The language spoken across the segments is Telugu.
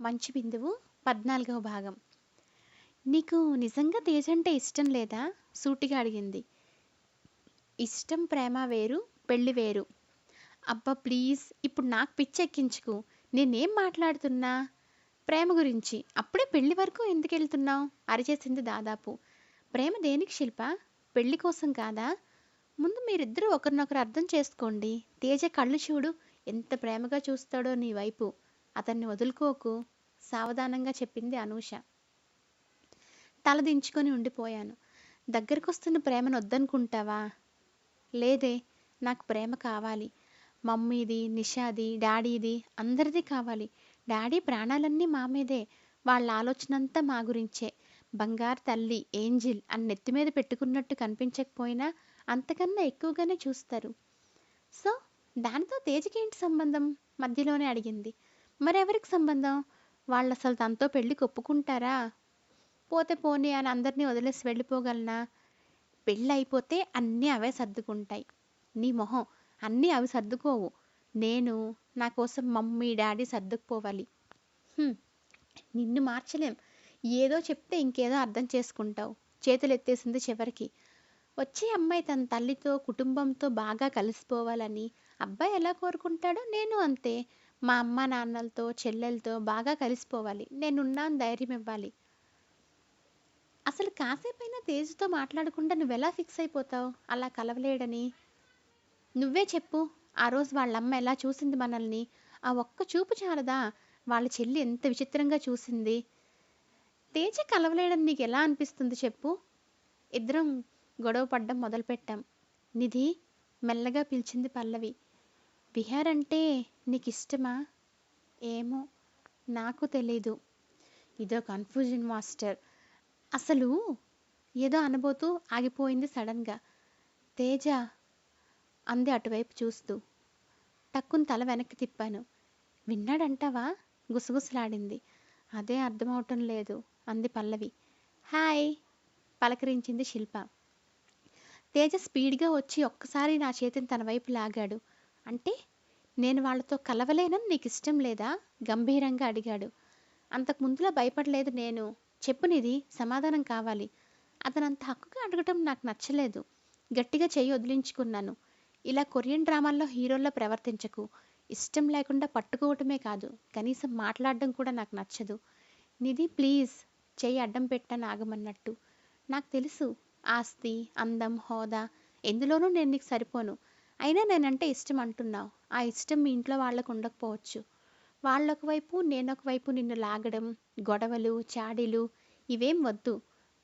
మంచి బిందువు పద్నాలుగవ భాగం. నీకు నిజంగా తేజ్ అంటే ఇష్టం లేదా? సూటిగా అడిగింది. ఇష్టం ప్రేమ వేరు పెళ్ళి వేరు. అబ్బా ప్లీజ్ ఇప్పుడు నాకు పిచ్చెక్కించుకు నేనేం మాట్లాడుతున్నా? ప్రేమ గురించి. అప్పుడే పెళ్ళి వరకు ఎందుకు వెళ్తున్నావు? అరిచేసింది దాదాపు. ప్రేమ దేనికి శిల్ప? పెళ్ళి కోసం కాదా? ముందు మీరిద్దరూ ఒకరినొకరు అర్థం చేసుకోండి. తేజ కళ్ళు చూడు ఎంత ప్రేమగా చూస్తాడో నీ వైపు. అతన్ని వదులుకోకు. సావధానంగా చెప్పింది అనూష. తల దించుకొని ఉండిపోయాను. దగ్గరకొస్తున్న ప్రేమను వద్దనుకుంటావా? లేదే నాకు ప్రేమ కావాలి. మమ్మీది నిషాది డాడీది అందరిది కావాలి. డాడీ ప్రాణాలన్నీ మా మీదే. వాళ్ళ ఆలోచన అంతా మా గురించే. బంగారు తల్లి ఏంజిల్ అని నెత్తి మీద పెట్టుకున్నట్టు కనిపించకపోయినా అంతకన్నా ఎక్కువగానే చూస్తారు. సో దానితో తేజకి ఏంటి సంబంధం? మధ్యలోనే అడిగింది. మరెవరికి సంబంధం? వాళ్ళు అసలు తనతో పెళ్ళికి ఒప్పుకుంటారా పోతే పోనీ అని అందరినీ వదిలేసి వెళ్ళిపోగలనా? పెళ్ళి అయిపోతే అన్నీ అవే సర్దుకుంటాయి. నీ మొహం అన్నీ అవి సర్దుకోవు. నేను నా కోసం మమ్మీ డాడీ సర్దుకుపోవాలి. నిన్ను మార్చలేం. ఏదో చెప్తే ఇంకేదో అర్థం చేసుకుంటావు. చేతులు ఎత్తేసింది చివరికి. వచ్చే అమ్మాయి తన తల్లితో కుటుంబంతో బాగా కలిసిపోవాలని అబ్బాయి ఎలా కోరుకుంటాడో నేను అంతే. మా అమ్మ నాన్నలతో చెల్లెలతో బాగా కలిసిపోవాలి. నేనున్నాను ధైర్యం ఇవ్వాలి. అసలు కాసేపైనా తేజుతో మాట్లాడకుండా నువ్వెలా ఫిక్స్ అయిపోతావు? అలా కలవలేడని. నువ్వే చెప్పు ఆ రోజు వాళ్ళమ్మ ఎలా చూసింది మనల్ని? ఆ ఒక్క చూపు చాలదా? వాళ్ళ చెల్లి ఎంత విచిత్రంగా చూసింది. తేజ కలవలేడని నీకు ఎలా అనిపిస్తుంది చెప్పు? ఇద్దరం గొడవ పడ్డం మొదలుపెట్టాం. నిధి మెల్లగా పిలిచింది పల్లవి. విహార్ అంటే నీకు ఇష్టమా ఏమో నాకు తెలీదు. ఇదో కన్ఫ్యూజన్ మాస్టర్ అసలు ఏదో అనబోతూ ఆగిపోయింది సడన్గా. తేజ అంది అటువైపు చూస్తూ. టక్కుని తల వెనక్కి తిప్పాను. విన్నాడంటావా? గుసగుసలాడింది. అదే అర్థమవటం లేదు అంది పల్లవి. హాయ్ పలకరించింది శిల్ప. తేజ స్పీడ్గా వచ్చి ఒక్కసారి నా చేతిని తన వైపు లాగాడు. అంటే నేను వాళ్ళతో కలవలేనని నీకు ఇష్టం లేదా? గంభీరంగా అడిగాడు. అంతకు ముందులా భయపడలేదు నేను. చెప్పు నిధి సమాధానం కావాలి. అతనంత హక్కుగా అడగటం నాకు నచ్చలేదు. గట్టిగా చేయి వదిలించుకున్నాను. ఇలా కొరియన్ డ్రామాల్లో హీరోల్లో ప్రవర్తించకు. ఇష్టం లేకుండా పట్టుకోవటమే కాదు. కనీసం మాట్లాడడం కూడా నాకు నచ్చదు. నిధి ప్లీజ్ చేయి అడ్డం పెట్టాను ఆగమన్నట్టు నాకు తెలుసు. ఆస్తి అందం హోదా. ఎందులోనూ నేను నీకు సరిపోను. అయినా నేనంటే ఇష్టం అంటున్నావు. ఆ ఇష్టం మీ ఇంట్లో వాళ్ళకు ఉండకపోవచ్చు. వాళ్ళొక వైపు నేనొక వైపు నిన్ను లాగడం గొడవలు చాడీలు ఇవేం వద్దు.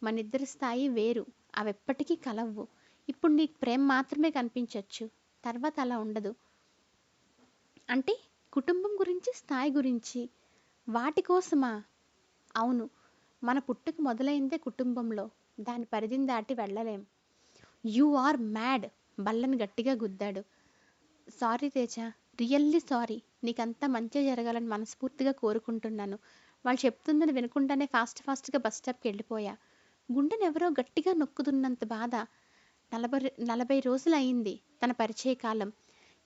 మనిద్దరి స్థాయి వేరు. అవెప్పటికీ కలవ్వు. ఇప్పుడు నీకు ప్రేమ మాత్రమే కనిపించవచ్చు తర్వాత అలా ఉండదు. అంటే కుటుంబం గురించి స్థాయి గురించి వాటి కోసమా? అవును. మన పుట్టుకు మొదలైందే కుటుంబంలో. దాని పరిధిని దాటి వెళ్ళలేం. యు ఆర్ మ్యాడ్. బల్లని గట్టిగా గుద్దాడు. Sorry Teja really sorry. నీకంతా మంచి జరగాలని మనస్ఫూర్తిగా కోరుకుంటున్నాను. వాళ్ళు చెప్తుందని వినకుండానే ఫాస్ట్ ఫాస్ట్గా బస్ స్టాప్కి వెళ్ళిపోయా. గుండెనెవరో గట్టిగా నొక్కుతున్నంత బాధ నలభై నలభై రోజులు అయింది తన పరిచయ కాలం.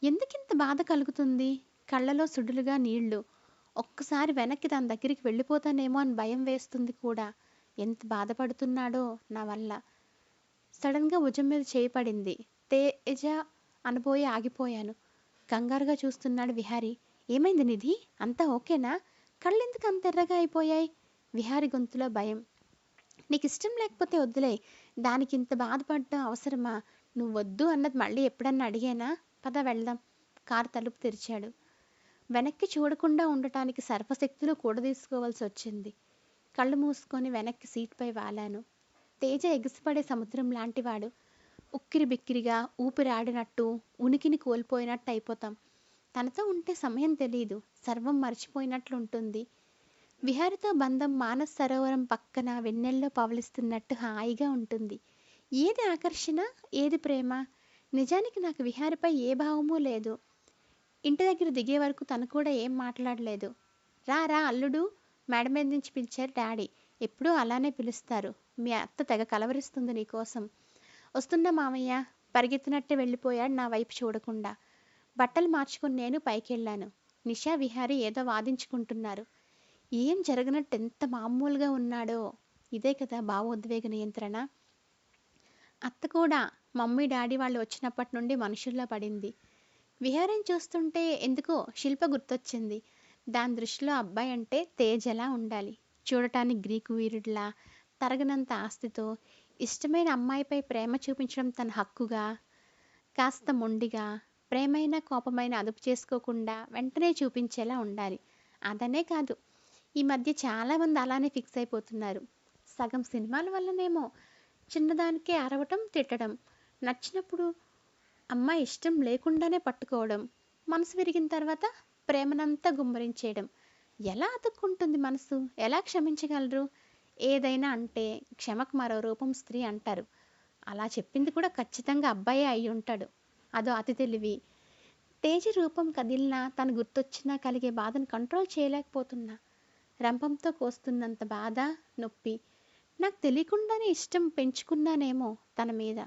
ఎందుకింత బాధ కలుగుతుంది? కళ్ళలో సుడులుగా నీళ్ళు. ఒక్కసారి వెనక్కి తన దగ్గరికి వెళ్ళిపోతానేమో అని భయం వేస్తుంది కూడా. ఎంత బాధపడుతున్నాడో నా వల్ల. సడన్గా భుజం మీద చేయి పడింది. తేజ అనబోయి ఆగిపోయాను. కంగారుగా చూస్తున్నాడు విహారి. ఏమైంది నిధి? అంతా ఓకేనా? కళ్ళెందుకు అంత ఎర్రగా అయిపోయాయి? విహారి గొంతులో భయం. నీకు ఇష్టం లేకపోతే వద్దులే. దానికి ఇంత బాధపడడం అవసరమా? నువ్వు వద్దు అన్నది మళ్ళీ ఎప్పుడన్నా అడిగానా? పద వెళ్దాం. కారు తలుపు తెరిచాడు. వెనక్కి చూడకుండా ఉండటానికి సర్వశక్తులు కూడదీసుకోవాల్సి వచ్చింది. కళ్ళు మూసుకొని వెనక్కి సీట్పై వాలాను. తేజ ఎగిసిపడే సముద్రం లాంటివాడు. ఉక్కిరి బిక్కిరిగా ఊపిరాడినట్టు ఉనికిని కోల్పోయినట్టు అయిపోతాం. తనతో ఉంటే సమయం తెలియదు సర్వం మర్చిపోయినట్లు ఉంటుంది విహారితో బంధం మానస సరోవరం పక్కన వెన్నెల్లో పవలిస్తున్నట్టు హాయిగా ఉంటుంది. ఏది ఆకర్షణ ఏది ప్రేమ? నిజానికి నాకు విహారిపై ఏ భావమూ లేదు. ఇంటి దగ్గర దిగే వరకు తను కూడా ఏం మాట్లాడలేదు. రా రా అల్లుడు మేడ మీద నుంచి పిలిచారు డాడీ. ఎప్పుడూ అలానే పిలుస్తారు. మీ అత్త తెగ కలవరిస్తుంది నీకోసం. వస్తున్నా మామయ్య పరిగెత్తినట్టే వెళ్ళిపోయాడు నా వైపు చూడకుండా. బట్టలు మార్చుకుని నేను పైకి వెళ్ళాను నిషా విహారీ ఏదో వాదించుకుంటున్నారు. ఏం జరగనట్టు ఎంత మామూలుగా ఉన్నాడో. ఇదే కదా భావోద్వేగ నియంత్రణ. అత్త కూడా మమ్మీ డాడీ వాళ్ళు వచ్చినప్పటి నుండి మనుషుల్లో పడింది. విహారం చూస్తుంటే ఎందుకో శిల్ప గుర్తొచ్చింది. దాని దృష్టిలో అబ్బాయి అంటే తేజలా ఉండాలి. చూడటానికి గ్రీకు వీరుడిలా తరగనంత ఆస్తితో ఇష్టమైన అమ్మాయిపై ప్రేమ చూపించడం తన హక్కుగా కాస్త మొండిగా ప్రేమైన కోపమైన అదుపు చేసుకోకుండా వెంటనే చూపించేలా ఉండాలి. అదనే కాదు ఈ మధ్య చాలామంది అలానే ఫిక్స్ అయిపోతున్నారు. సగం సినిమాల వల్లనేమో చిన్నదానికే అరవటం తిట్టడం నచ్చినప్పుడు అమ్మాయి ఇష్టం లేకుండానే పట్టుకోవడం మనసు విరిగిన తర్వాత ప్రేమనంతా గుమ్మరించేయడం. ఎలా అతుక్కుంటుంది మనసు? ఎలా క్షమించగలరు? ఏదైనా అంటే క్షమకు మరో రూపం స్త్రీ అంటారు. అలా చెప్పింది కూడా ఖచ్చితంగా అబ్బాయే అయి ఉంటాడు. అదో అతి తెలివి. తేజ రూపం కదిలినా తను గుర్తొచ్చినా కలిగే బాధను కంట్రోల్ చేయలేకపోతున్నా. రంపంతో కోస్తున్నంత బాధ నొప్పి. నాకు తెలియకుండానే ఇష్టం పెంచుకున్నానేమో తన మీద.